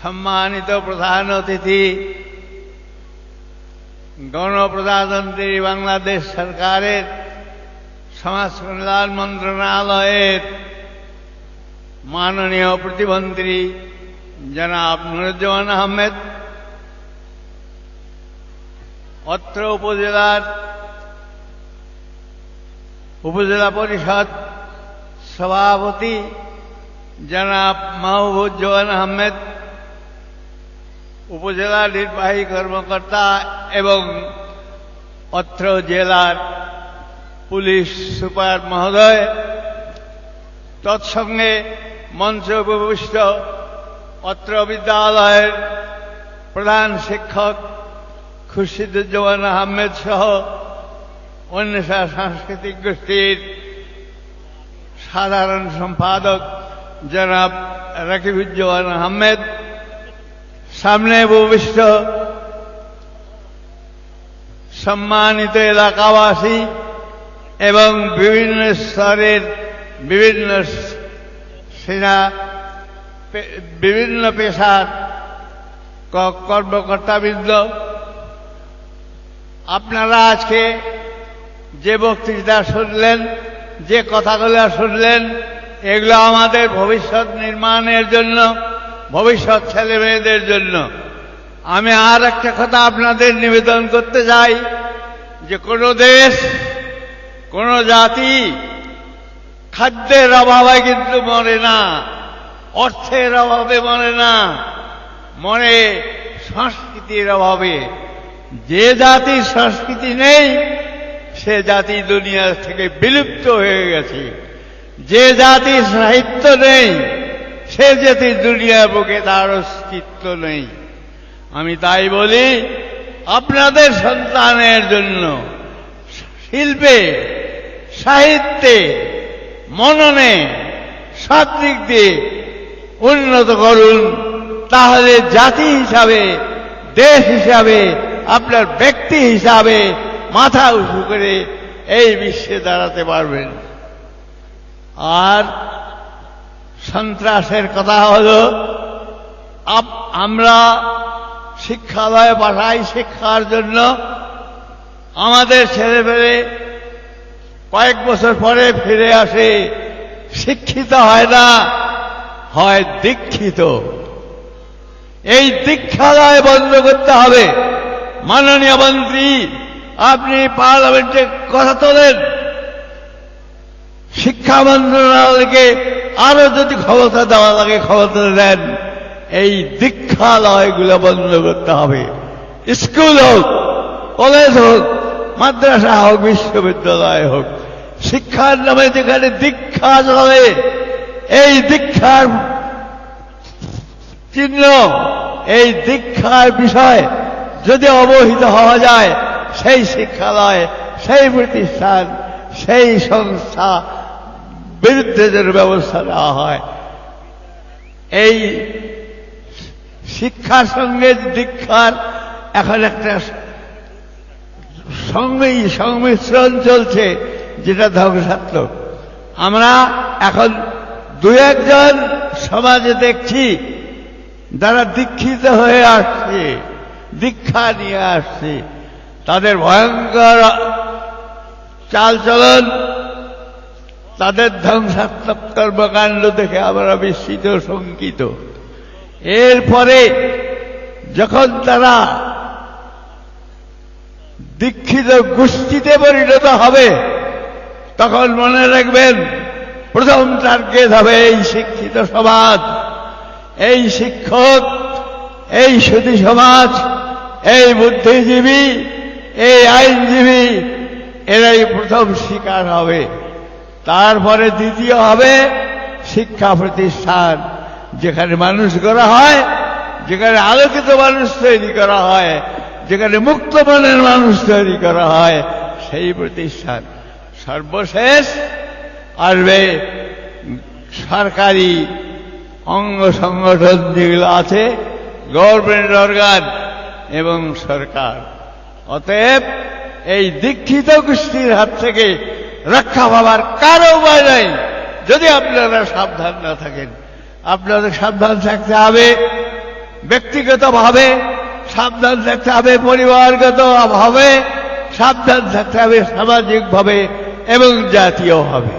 সম্মানিত প্রধান অতিথি, গণপ্রজাতন্ত্রী বাংলাদেশ সরকারের সমাজ কল্যাণ মন্ত্রণালয়ের মাননীয় প্রতিমন্ত্রী জনাব নুরুজ্জামান আহমেদ, অত্র উপজেলার উপজেলা পরিষদ সভাপতি জনাব মাহবুজ্জামান আহমেদ উপজেলা নির্বাহী কর্মকর্তা এবং অত্র জেলার পুলিশ সুপার মহোদয়, তৎসঙ্গে মঞ্চ উপবিষ্ট অত্র বিদ্যালয়ের প্রধান শিক্ষক খুরশিদুজ্জামান আহমেদ সহ অন্য সাংস্কৃতিক গোষ্ঠীর সাধারণ সম্পাদক জনাব রাকিবুজ্জামান আহমেদ সামনে উপবিষ্ট সম্মানিত এলাকাবাসী এবং বিভিন্ন স্তরের বিভিন্ন সেনা বিভিন্ন পেশার কর্মকর্তাবৃন্দ, আপনারা আজকে যে বক্তৃতা শুনলেন, যে কথাগুলো শুনলেন, এগুলো আমাদের ভবিষ্যৎ নির্মাণের জন্য ভবিষ্যৎ ছেলে মেয়েদের জন্য। আমি আর একটা কথা আপনাদের নিবেদন করতে চাই, যে কোনো দেশ, কোন জাতি খাদ্যের অভাবে কিন্তু মরে না, অর্থের অভাবে মরে না, মরে সংস্কৃতির অভাবে। যে জাতির সংস্কৃতি নেই, সে জাতি দুনিয়া থেকে বিলুপ্ত হয়ে গেছে। যে জাতির সাহিত্য নেই সে যেতে দুনিয়ার বুকে তার অস্তিত্ব নেই। আমি তাই বলি, আপনাদের সন্তানের জন্য শিল্পে, সাহিত্যে, মননে সব দিক দিয়ে উন্নত করুন। তাহলে জাতি হিসাবে, দেশ হিসাবে, আপনার ব্যক্তি হিসাবে মাথা উঁচু করে এই বিশ্বে দাঁড়াতে পারবেন। আর সন্ত্রাসের কথা হল আমরা শিক্ষালয়ে পাঠাই শিক্ষার জন্য। আমাদের ছেলে পেলে কয়েক বছর পরে ফিরে আসে, শিক্ষিত হয় না, হয় দীক্ষিত। এই দীক্ষালয় বন্ধ করতে হবে। মাননীয় মন্ত্রী, আপনি পার্লামেন্টে কথা তোলেন। শিক্ষা মন্ত্রণালয়কে আরও যদি ক্ষমতা দেওয়া লাগে, ক্ষমতা দেন। এই দীক্ষালয়গুলো বন্ধ করতে হবে। স্কুল হোক, কলেজ হোক, মাদ্রাসা হোক, বিশ্ববিদ্যালয় হোক, শিক্ষার নামে যেখানে দীক্ষা চলে, এই দীক্ষার চিহ্ন, এই দীক্ষার বিষয় যদি অবহিত হওয়া যায়, সেই শিক্ষালয়, সেই প্রতিষ্ঠান, সেই সংস্থা বিরুদ্ধে যেন ব্যবস্থা নেওয়া হয়। এই শিক্ষার সঙ্গে দীক্ষার এখন একটা সংমিশ্রণ চলছে, যেটা ধ্বংসাত্মক। আমরা এখন দু একজন সমাজে দেখছি, যারা দীক্ষিত হয়ে আসছে, দীক্ষা নিয়ে আসছে। তাদের ভয়ঙ্কর চালচলন তাদের ধ্বংসাত্মক কর্মকাণ্ড দেখে আমরা বিস্মিত শঙ্কিত। এরপরে যখন তারা দীক্ষিত গোষ্ঠীতে পরিণত হবে, তখন মনে রাখবেন, প্রথম টার্গেট হবে এই শিক্ষিত সমাজ, এই শিক্ষক, এই সুদী সমাজ, এই বুদ্ধিজীবী, এই আইনজীবী, এরাই প্রথম শিকার হবে। তারপরে দ্বিতীয় হবে শিক্ষা প্রতিষ্ঠান, যেখানে মানুষ করা হয়, যেখানে আলোকিত মানুষ তৈরি করা হয়, যেখানে মুক্ত মনের মানুষ তৈরি করা হয়, সেই প্রতিষ্ঠান সর্বশেষ আসবে সরকারি অঙ্গ সংগঠন যেগুলো আছে গভর্নমেন্ট অর্গান এবং সরকার। অতএব এই দীক্ষিত গোষ্ঠীর হাত থেকে রক্ষা পাবার কারও উপায় নাই। যদি আপনারা সাবধান না থাকেন, আপনাদের সাবধান থাকতে হবে, ব্যক্তিগতভাবে সাবধান থাকতে হবে পরিবারগত ভাবে সাবধান থাকতে হবে, সামাজিকভাবে এবং জাতীয়ভাবে।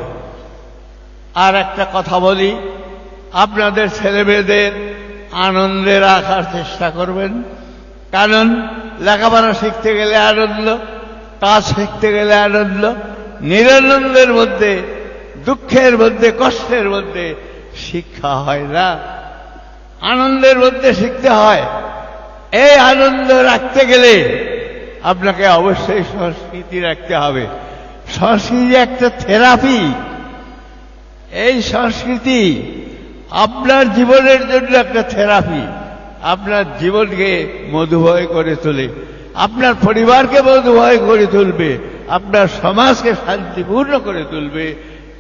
আর একটা কথা বলি, আপনাদের ছেলেমেয়েদের আনন্দে রাখার চেষ্টা করবেন। কারণ লেখাপড়া শিখতে গেলে আনন্দ, কাজ শিখতে গেলে আনন্দ নিরানন্দের মধ্যে, দুঃখের মধ্যে, কষ্টের মধ্যে শিক্ষা হয় না। আনন্দের মধ্যে শিখতে হয়। এই আনন্দ রাখতে গেলে আপনাকে অবশ্যই সংস্কৃতি রাখতে হবে। সংস্কৃতি একটা থেরাপি। এই সংস্কৃতি আপনার জীবনের জন্য একটা থেরাপি। আপনার জীবনকে মধুময় করে তোলে। আপনার পরিবারকে মধুময় করে তুলবে। আপনার সমাজকে শান্তিপূর্ণ করে তুলবে।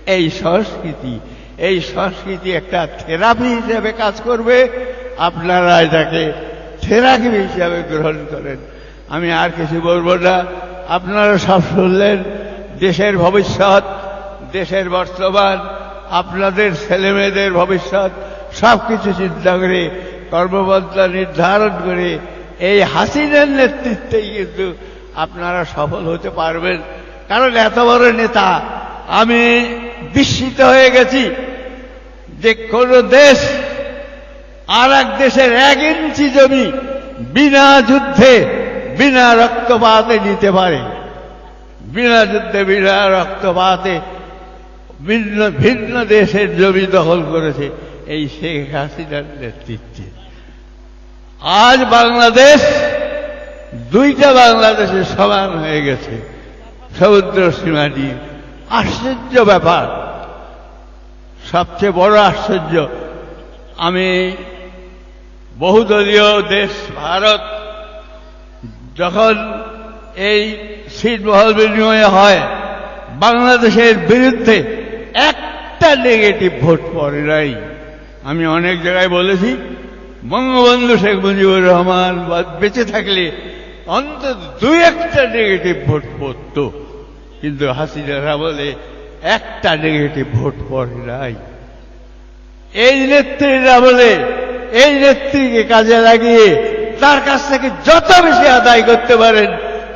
এই সংস্কৃতি এই সংস্কৃতি একটা থেরাপি হিসেবে কাজ করবে। আপনারা এটাকে থেরাপি হিসাবে গ্রহণ করেন। আমি আর কিছু বলব না। আপনারা সব শুনলেন, দেশের ভবিষ্যৎ, দেশের বর্তমান, আপনাদের ছেলেমেয়েদের ভবিষ্যৎ সব কিছু চিন্তা করে, কর্মপন্থা নির্ধারণ করে, এই হাসিনার নেতৃত্বেই কিন্তু আপনারা সফল হতে পারবেন। কারণ এত বড় নেতা, আমি বিস্মিত হয়ে গেছি যে কোন দেশ আর এক দেশের এক ইঞ্চি জমি বিনা যুদ্ধে, বিনা রক্তপাতে নিতে পারে। বিনা যুদ্ধে, বিনা রক্তপাতে ভিন্ন ভিন্ন দেশের জমি দখল করেছে এই শেখ হাসিনার নেতৃত্বে। আজ বাংলাদেশ দুইটা বাংলাদেশের সমান হয়ে গেছে। সমুদ্র সীমাটি আশ্চর্য ব্যাপার। সবচেয়ে বড় আশ্চর্য, আমি বহুদলীয় দেশ ভারত, যখন এই সিট বহল বিনিময় হয়, বাংলাদেশের বিরুদ্ধে একটা নেগেটিভ ভোট পড়ে নাই। আমি অনেক জায়গায় বলেছি, বঙ্গবন্ধু শেখ মুজিবুর রহমান বেঁচে থাকলে অন্তত দুই একটা নেগেটিভ ভোট পড়ত। কিন্তু হাসিনারা বলে, একটা নেগেটিভ ভোট পড়ে নাই। এই নেত্রীরা বলে, এই নেত্রীকে কাজে লাগিয়ে তার কাছ থেকে যত বেশি আদায় করতে পারেন,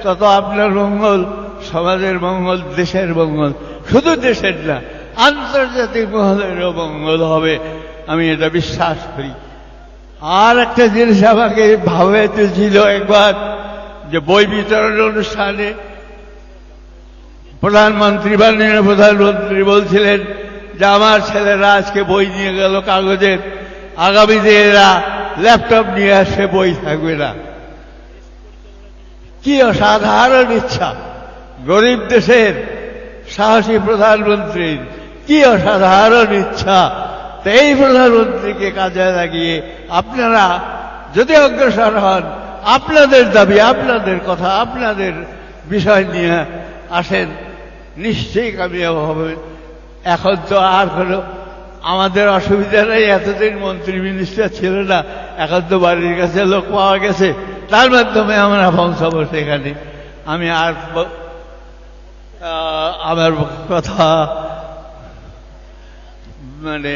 তত আপনার মঙ্গল, সমাজের মঙ্গল, দেশের মঙ্গল। শুধু দেশের না, আন্তর্জাতিক মহলেরও মঙ্গল হবে, আমি এটা বিশ্বাস করি। আর একটা জিনিস আমাকে ভাবে ছিল একবার যে বই বিতরণ অনুষ্ঠানে প্রধানমন্ত্রী মাননীয় প্রধানমন্ত্রী বলছিলেন যে আমার ছেলেরা আজকে বই নিয়ে গেল কাগজের। আগামীতে এরা ল্যাপটপ নিয়ে আসে বই থাকবে না। কি অসাধারণ ইচ্ছা। গরিব দেশের সাহসী প্রধানমন্ত্রীর কি অসাধারণ ইচ্ছা। এই প্রধানমন্ত্রীকে কাজে লাগিয়ে আপনারা যদি অগ্রসর হন আপনাদের দাবি, আপনাদের কথা, আপনাদের বিষয় নিয়ে আসেন। নিশ্চয়ই কামিয়াব হবেন এখন তো আর কোনো, আমাদের অসুবিধা নেই, এতদিন মন্ত্রী মিনিস্টার ছিল না, এখন তো বাড়ির কাছে লোক পাওয়া গেছে। তার মাধ্যমে আমরা পৌঁছাবো সেখানে। আমি আর আমার কথা মানে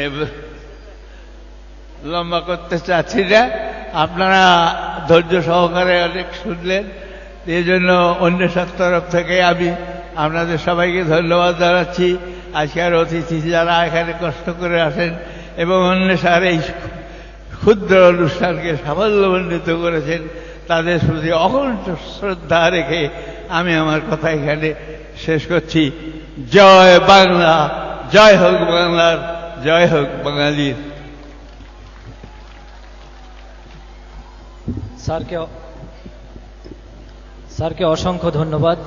লম্বা করতে চাচ্ছি না। আপনারা ধৈর্য সহকারে অনেক শুনলেন। এই জন্য অন্য সব তরফ থেকে আমি আপনাদের সবাইকে ধন্যবাদ জানাচ্ছি। আজকের অতিথি যারা এখানে কষ্ট করে আসেন এবং অন্য স্যার এই ক্ষুদ্র অনুষ্ঠানকে সাফল্যমণ্ডিত করেছেন, তাদের প্রতি অকুণ্ঠ শ্রদ্ধা রেখে আমি আমার কথা এখানে শেষ করছি। জয় বাংলা, জয় হোক বাংলার, জয় হোক বাঙালির। স্যারকে স্যারকে অসংখ্য ধন্যবাদ।